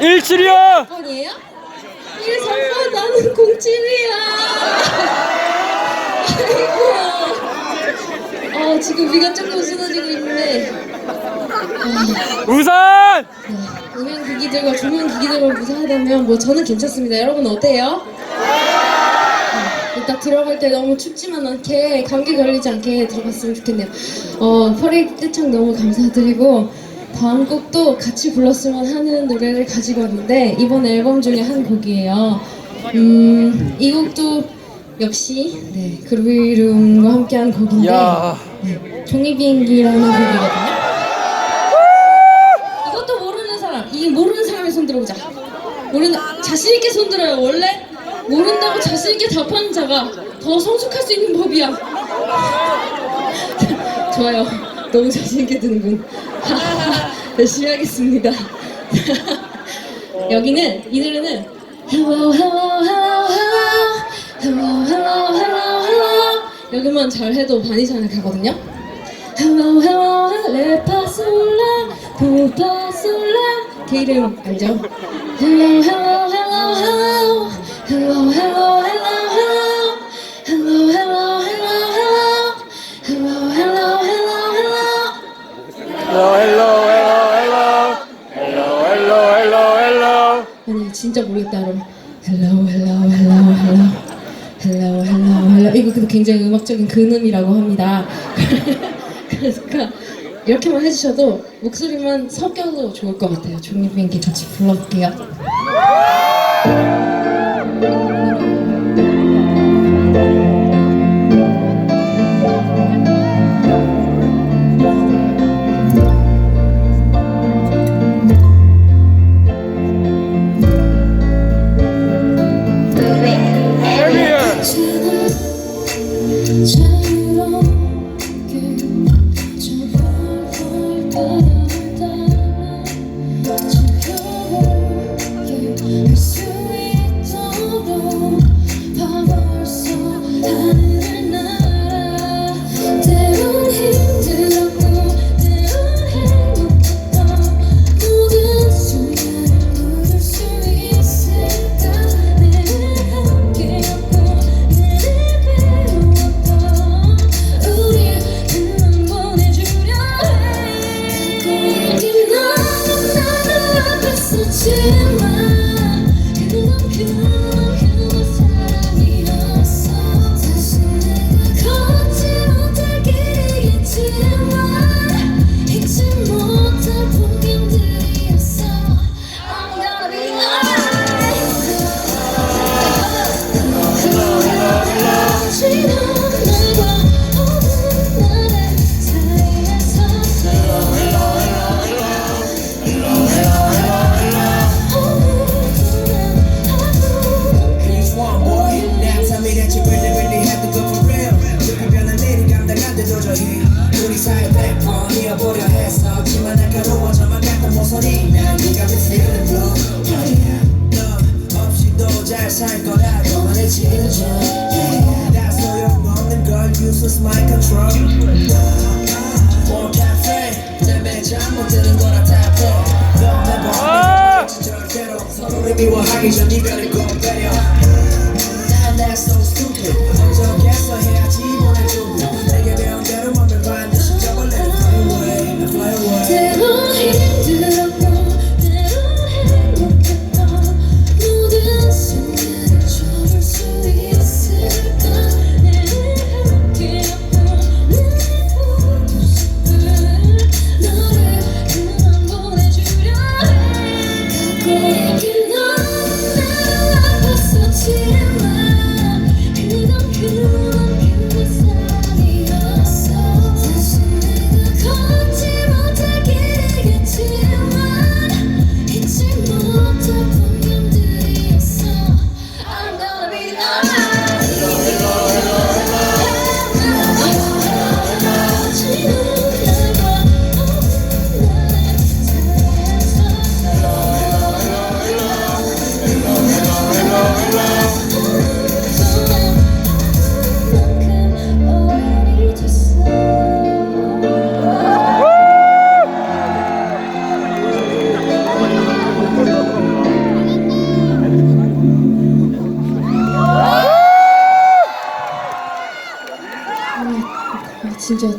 17이요. 번이에요? 138 나는 07이야. 아이고. 어, 지금 위가 조금 쏟아지고 있는데 우산. 네, 음향 기기들과 조명 기기들과 무사하다면 뭐 저는 괜찮습니다. 여러분 어때요? 네, 이따 들어갈 때 너무 춥지만 않게 감기 걸리지 않게 들어갔으면 좋겠네요. 어, 퍼레이드 떼창 너무 감사드리고 다음 곡도 같이 불렀으면 하는 노래를 가지고 왔는데 이번 앨범 중에 한 곡이에요. 음, 이 곡도 역시 네, 그루비룸과 함께한 곡인데 야. 네, 종이비행기라는 곡이거든요. 이것도 모르는 사람, 이 모르는 사람의 손 들어보자. 모르는 자신 있게 손 들어요. 원래 모른다고 자신 있게 답하는 자가 더 성숙할 수 있는 법이야. 좋아요. 너무 자신 있게 드는군. 열심히 하겠습니다. 여기는 이 노래는 Hello, hello, hello, hello, hello, hello, hello, hello. 여기만 잘 해도 반 이상을 가거든요. Hello, hello, 레파솔라, 도파솔라. 그 이름 알죠? Hello, hello, hello, hello, 진짜 모르겠다 여러분. Hello, hello, hello, hello, hello, hello, hello. 이거 굉장히 음악적인 근음이라고 합니다. 그러니까 이렇게만 해주셔도 목소리만 섞여도 좋을 것 같아요. 종이 비행기 같이 불러볼게요. you just hang on that Come on, it's your That's all your mom and girl uses my control.